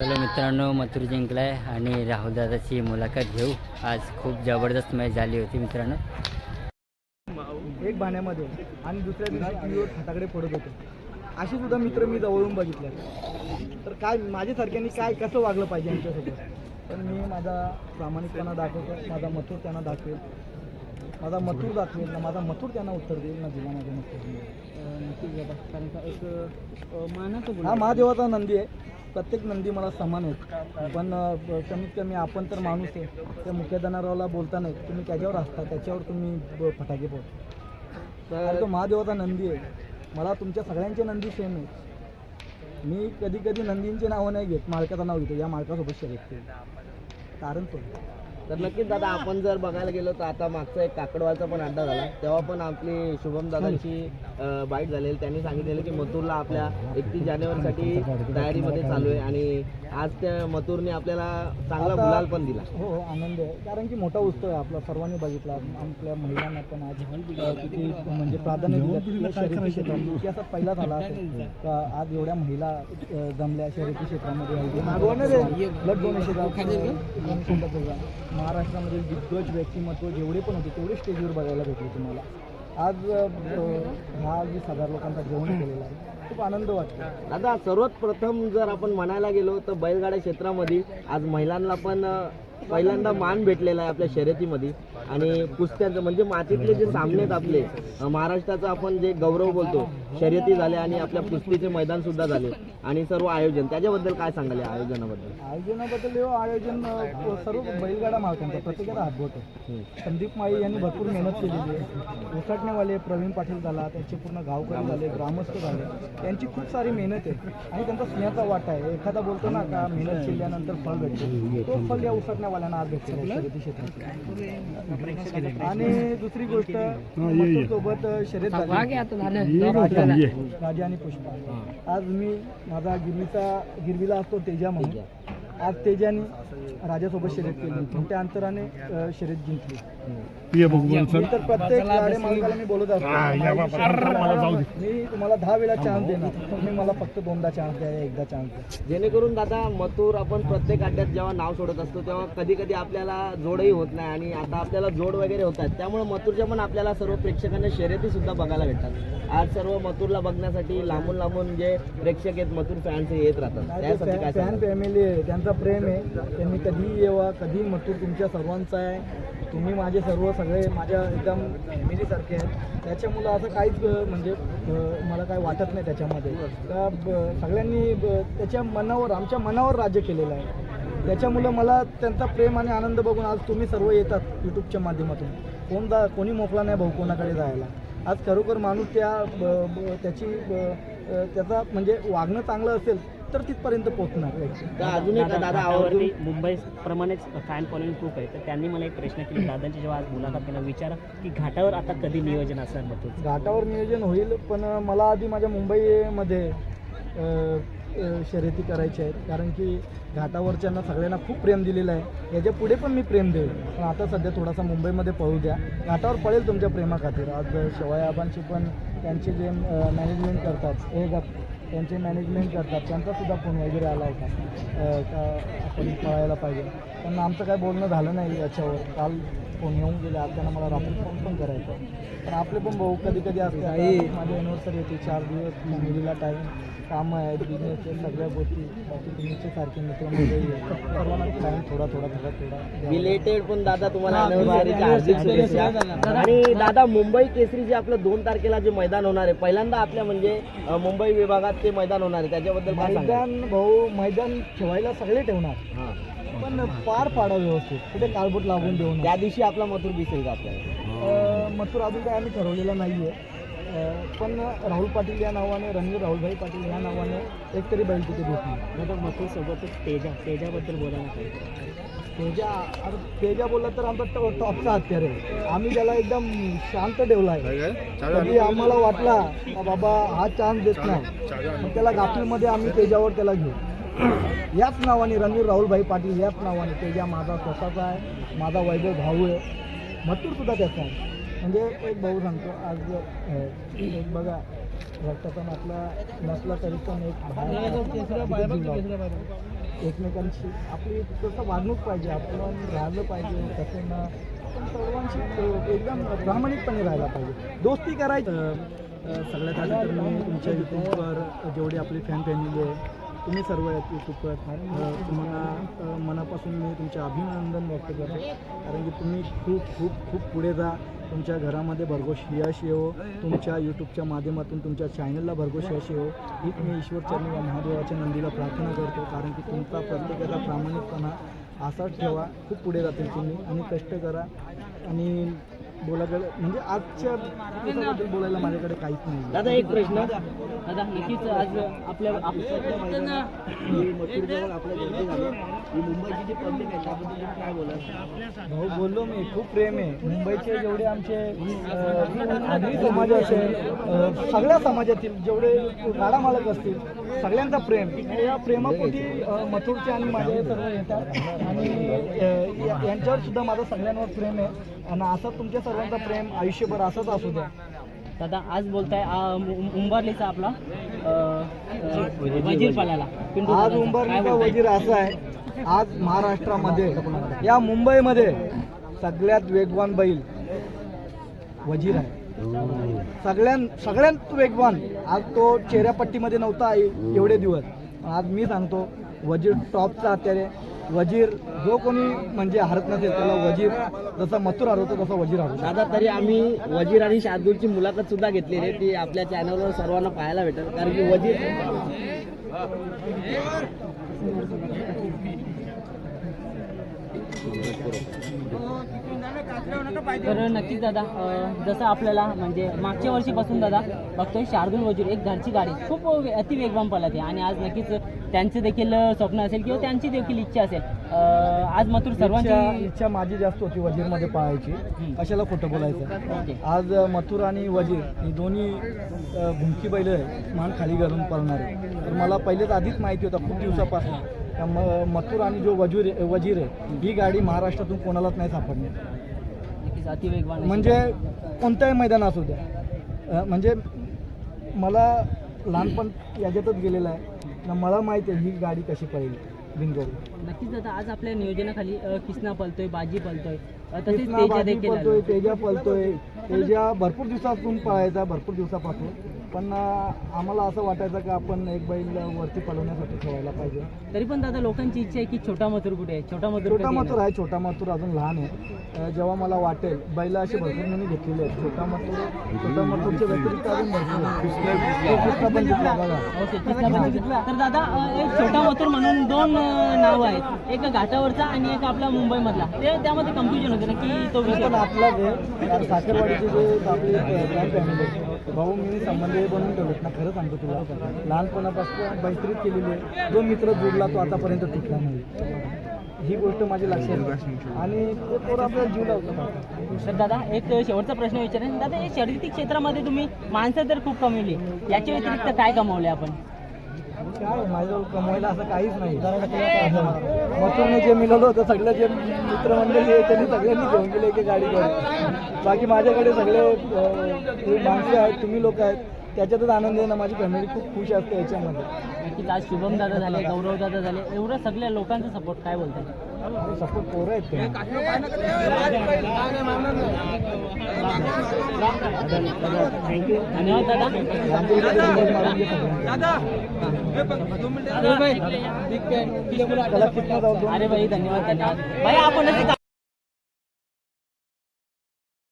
चलो मित्रांनो मथुर जिंकलाय आणि राहुल दादाची मुलाखत घेऊ. आज खूप जबरदस्त मॅच झाली होती मित्रांनो. एक बाण्यामध्ये आणि दुसऱ्या दिवशी टीव्हीवर हाताकडे पडत होते. असे सुद्धा मित्र मी जवळून बघितले तर काय माझ्यासारख्यांनी काय कसं वागलं पाहिजे यांच्यासोबत? तर मी माझा प्रामाणिकपणा दाखवतो माझा मथुर त्यांना दाखवेल. माझा मथुर दाखवेल ना माझा मथुर त्यांना उत्तर देईल ना दिला माझ्या मथुर. नक्कीच दादा कारण का एक मानाचा हा महादेवाचा नंदी आहे. प्रत्येक नंदी मला समान आहेत. पण कमीत कमी आपण तर माणूस आहे. त्या मुख्य जनावराला बोलता नाही. तुम्ही त्याच्यावर असता त्याच्यावर तुम्ही फटाके तर तो महादेवाचा नंदी आहे. मला तुमच्या सगळ्यांचे नंदी सेम आहेत. मी कधी कधी नंदींचे नावं नाही घेत. मालकाचं नाव घेतो. या मालकासोबत केली. कारण तो तर नक्कीच दादा आपण जर बघायला गेलो तर आता मागचा एक काकडवालचा पण अड्डा झाला. तेव्हा पण आपली शुभम दादांची बाईट झालेली. त्यांनी सांगितलेलं की मथुरला आपल्या एकतीस जानेवारीसाठी तयारीमध्ये चालू आहे आणि आज त्या मथुरने आपल्याला चांगला गुलाल पण दिला. हो हो आनंद आहे. कारण की मोठा उत्सव आहे आपला. सर्वांनी बघितला. आपल्या महिलांना पण आज किती म्हणजे प्राधान्य दिलं. इतिहासात पहिला झाला आज एवढ्या महिला जमल्या शर्यती क्षेत्रामध्ये ब्लड डोनेशन महाराष्ट्रामध्ये दिग्गज व्यक्तिमत्व जेवढे पण होते तेवढे स्टेजवर बघायला भेटले तुम्हाला. आज हा वीस हजार लोकांचा जेवण केलेला आहे खूप आनंद वाटतो. दादा सर्वात प्रथम जर आपण म्हणायला गेलो तर बैलगाड्या क्षेत्रामध्ये आज महिलांना पण पहिल्यांदा मान भेटलेला आहे आपल्या शर्यतीमध्ये. आणि कुस्त्यांचं म्हणजे मातीतले जे सामने आहेत आपले महाराष्ट्राचा आपण जे गौरव बोलतो शर्यती झाले आणि आपल्या कुस्तीचे मैदान सुद्धा झाले आणि सर्व आयोजन. त्याच्याबद्दल काय सांगाल या आयोजनाबद्दल? आयोजनाबद्दल हे आयोजन अ, सर्व बैलगाडा मालकांचा प्रत्येकाला हातबोट आहे संदीप माळी यांनी भरपूर मेहनत केलेली आहे. उसाटणेवाले प्रवीण पाटील झाला त्यांचे पूर्ण गावकरी झाले ग्रामस्थ झाले. त्यांची खूप सारी मेहनत आहे आणि त्यांचा स्नेहाचा वाटा आहे. एखादा बोलतो ना का मेहनत केल्यानंतर फळ भेटतो. तो फळ या उसटण्यावाल्यांना आज भेटतो शर्यती क्षेत्रात. आणि दुसरी गोष्ट सोबत शर्यत झाली. राजा राजा आणि पुष्पा. आज मी माझा गिरवीचा गिरवीला असतो तेजा म्हणून. आज तेजाने राजासोबत शर्यत केली. मोठ्या अंतराने शर्यत जिंकली. मी तर प्रत्येक गाडी मालकाला मी बोलत असतो. मी तुम्हाला दहा वेळा चान्स देणार. तुम्ही मला फक्त दोनदा चान्स द्या एकदा चान्स द्या. जेणेकरून दादा मथुर आपण प्रत्येक अड्ड्यात जेव्हा नाव सोडत असतो तेव्हा कधी कधी आपल्याला जोडही होत नाही आणि आता आपल्याला जोड वगैरे होत आहेत. त्यामुळे मथुरच्या पण आपल्याला सर्व प्रेक्षकांना शर्यती सुद्धा बघायला भेटतात. आज सर्व मथुरला बघण्यासाठी लांबून लांबून जे प्रेक्षक आहेत मथुर फॅन्स येत राहतात. त्यासाठी काय फॅन सांगाल? फॅमिली आहे त्यांचा प्रेम आहे. त्यांनी कधीही येवा कधी मथुर तुमच्या सर्वांचा आहे. तुम्ही माझे सर्व सगळे माझ्या एकदम फॅमिलीसारखे आहेत. त्याच्यामुळं असं काहीच म्हणजे मला काय वाटत नाही त्याच्यामध्ये. का सगळ्यांनी त्याच्या मनावर आमच्या मनावर राज्य केलेलं आहे. त्याच्यामुळं मला त्यांचा प्रेम आणि आनंद बघून आज तुम्ही सर्व येतात यूट्यूबच्या माध्यमातून. कोण जा कोणी मोकला नाही भाऊ कोणाकडे जायला. आज खरोखर माणूस त्या ब- ब- त्याची त्याचा म्हणजे वागणं चांगलं असेल तर तिथपर्यंत पोहोचणार अजून एक दादा घाटावरती मुंबई प्रमाणेच फॅन फॉलोइंग खूप आहे. तर त्यांनी मला एक प्रश्न केला. दादांची जेव्हा आज मुलाखत त्यांना विचारा की घाटावर आता कधी नियोजन असणार मग घाटावर नियोजन होईल पण मला आधी माझ्या मुंबईमध्ये शर्यती करायच्या आहेत. कारण की घाटावरच्यांना सगळ्यांना खूप प्रेम दिलेलं आहे. याच्यापुढे पण मी प्रेम देईल. पण आता सध्या थोडासा मुंबईमध्ये पळू द्या. घाटावर पळेल तुमच्या प्रेमाखातीर. आज शिवाय आबांशी पण त्यांचे जे मॅनेजमेंट करतात हे ग- त्यांचे मॅनेजमेंट करतात. त्यांचा सुद्धा फोन वगैरे आला होता. का आपण पळायला पाहिजे. त्यांना आमचं काय बोलणं झालं नाही याच्यावर. काल फोन येऊन गेले त्यांना मला रात्री फोन पण करायचा. पण आपले पण भाऊ कधी कधी असते आता माझी एनिव्हर्सरी येते चार दिवस फॅमिलीला टाईम कामं आहेत बिझनेसचे सगळ्या गोष्टी. बाकी तुमचे सारखे मित्र सर्वांना टाईम थोडा थोडा थोडा थोडा. बिलेटेड पण दादा तुम्हाला आणि दादा मुंबई केसरी जे आपलं दोन तारखेला जे मैदान होणार आहे पहिल्यांदा आपल्या म्हणजे मुंबई विभागात ते मैदान होणार आहे. त्याच्याबद्दल काय सांगाल? मैदान भाऊ मैदान ठेवायला सगळे ठेवणार. हां. पण पार पाडा व्यवस्थित. कुठे काळबोट लागून देऊ नये त्या दिवशी आपला मथुर दिसेल का आपल्याला? अ, मथुर अजून काय आम्ही ठरवलेलं नाही आहे पण राहुल पाटील या नावाने रणवीर राहुलभाई पाटील या नावाने एक तरी बैल तिथे भेटली. दादा मथुर सोबतच तेजा तेजाबद्दल बोलायला पाहिजे तेजा आता तेजा बोलला तर आमचा टॉपचा हत्यार आहे. आम्ही त्याला एकदम शांत ठेवला आहे. कधी आम्हाला वाटला बाबा हा चान्स देत नाही. मग त्याला गाफीमध्ये आम्ही तेजावर त्याला घेऊ. याच नावाने रणवीर राहुलभाई पाटील याच नावाने तेजा माझा स्वतःचा आहे माझा वैभव भाऊ आहे मथुर सुद्धा त्याचा आहे. म्हणजे एक भाऊ सांगतो आज एक बघा रक्ताचा नातला नसला तरी पण एक. एकमेकांशी आपली कसं वागणूक पाहिजे आपण राहिलं पाहिजे कसं ना आपण सर्वांशी एकदम प्रामाणिकपणे राहायला पाहिजे. दोस्ती करायची. सगळ्यात आधी तर मी तुमच्या यूट्यूबवर जेवढी आपली फॅन फॅमिली आहे तुम्ही सर्व आहेत. यूट्यूबवर तुम्हाला मनापासून मी तुमचे अभिनंदन व्यक्त करतो. कारण की तुम्ही खूप खूप खूप पुढे जा. तुमच्या घरामध्ये भरघोस यश येवो. तुमच्या यूट्यूबच्या माध्यमातून तुमच्या चॅनलला भरघोस यश येवो. हीच मी ईश्वरचरणी या महादेवाच्या नंदीला प्रार्थना करतो. कारण की तुमचा प्रत्येकाचा प्रामाणिकपणा असाच ठेवा. खूप पुढे जातील तुम्ही. आणि कष्ट करा. आणि बोलायला म्हणजे आजच्या दिवसाबद्दल बोलायला माझ्याकडे काहीच नाही. दादा एक प्रश्न. दादा नक्कीच आज आपल्या मुंबईची जी पब्लिक आहे त्याबद्दल काय भाऊ बोललो मी. खूप प्रेम आहे. मुंबईचे जेवढे आमचे आगरी समाज असेल सगळ्या समाजातील जेवढे गाडा मालक असतील सगळ्यांचा प्रेम. या प्रेमापोटी मथुरचे आणि माझे सर्व येतात. आणि यांच्यावर सुद्धा माझं सगळ्यांवर प्रेम आहे. आणि असं तुमच्या सर्वांचा प्रेम आयुष्यभर असंच असू द्या. दादा आज बोलताय उंबरलीचा आपला वजीर पिंटू आज उंबरलीचा? वजीर असं आहे. आज महाराष्ट्रामध्ये या मुंबईमध्ये सगळ्यात वेगवान बैल वजीर आहे. सगळ्यां सगळ्यांत वेगवान. आज तो चेहऱ्यापट्टीमध्ये नव्हता एवढे दिवस. आज मी सांगतो वजीर टॉपचा हत्यारे. वजीर जो कोणी म्हणजे हरत नसेल त्याला वजीर जसा मथुर हरवतो तसा वजीर हरवतो. दादा तरी आम्ही वजीर आणि शार्दूलची मुलाखत सुद्धा घेतलेली आहे. ती आपल्या चॅनलवर सर्वांना पाहायला भेटेल. कारण की वजीर तर नक्कीच दादा जसं आपल्याला म्हणजे मागच्या वर्षीपासून दादा बघतोय शार्दूल वजीर एक घरची गाडी खूप वे- अति वेगवान पळते आणि आज नक्कीच त्यांचं देखील स्वप्न असेल किंवा त्यांची देखील इच्छा असेल. आज मात्र सर्वांची इच्छा माझी जास्त होती वजीरमध्ये पाहायची कशाला खोटं बोलायचं? आज मथुर आणि वजीर ही दोन्ही भुंकी बैल आहे मान खाली घालून पळणारे. तर मला पहिलेच आधीच माहिती होतं खूप दिवसापासून. म मथुर आणि जो वजूर वजीर आहे ही गाडी महाराष्ट्रातून कोणालाच नाही सापडणार. म्हणजे कोणत्याही मैदान असू द्या. म्हणजे मला लहानपण याच्यातच गेलेलं आहे. ना मला माहिती आहे ही गाडी कशी पळेल बिनजोड नक्कीच दादा आज आपल्या नियोजनाखाली किसना पलतोय बाजी पलतोय तेजा पळतोय तेजा भरपूर दिवसापासून पळायचा भरपूर दिवसापासून. पण आम्हाला असं वाटायचं की आपण एक बैल वरती पळवण्यासाठी ठेवायला पाहिजे. तरी पण दादा लोकांची इच्छा आहे की छोटा मथुर कुठे आहे? छोटा मथुर छोटा मथुर? आहे छोटा मथुर अजून लहान आहे. जेव्हा मला वाटेल बैल असे भरपूर मी घेतलेले आहेत. छोटा मथुर छोटा मथुरच्या व्यतिरिक्त अजून भरपूर. तर दादा एक छोटा मथुर म्हणून दोन नाव आहेत. एक घाटावरचा आणि एक आपला मुंबईमधला. ते त्यामध्ये कन्फ्युजन होते ना की तो कारण साखरवाडीचे जे आपले भाऊ मी संबंध हे बनवून ठेवलेत ना खरं सांगतो तुला. लहानपणापासून मैत्रीत केलेली आहे. जो मित्र जुडला तो आतापर्यंत तुटला नाही. ही गोष्ट माझी लक्षात. आणि ते आपल्याला जीव लावतात तर दादा एक शेवटचा प्रश्न विचारेन. दादा हे शर्यती क्षेत्रामध्ये तुम्ही माणसं तर खूप कमवली. याच्या व्यतिरिक्त काय कमवले आपण? काय माझ्याजवळ कमवायला असं काहीच नाही. मथुरने जे मिळवलं होतं सगळं जे मित्रमंडळी आहे त्यांनी सगळ्यांनी घेऊन गेले एके गाडीवर. बाकी माझ्याकडे सगळे माणसं आहेत तुम्ही लोक आहेत त्याच्यातच आनंद आहे ना माझी फॅमिली खूप खुश असते याच्यामध्ये. नक्कीच आज शुभम दादा झाले गौरव दादा झाले एवढं सगळ्या लोकांचा सपोर्ट काय बोलताय? सपोर्ट पोरं आहेत ते. थँक्यू धन्यवाद दादा. अरे भाई धन्यवाद धन्यवाद. भाई आपण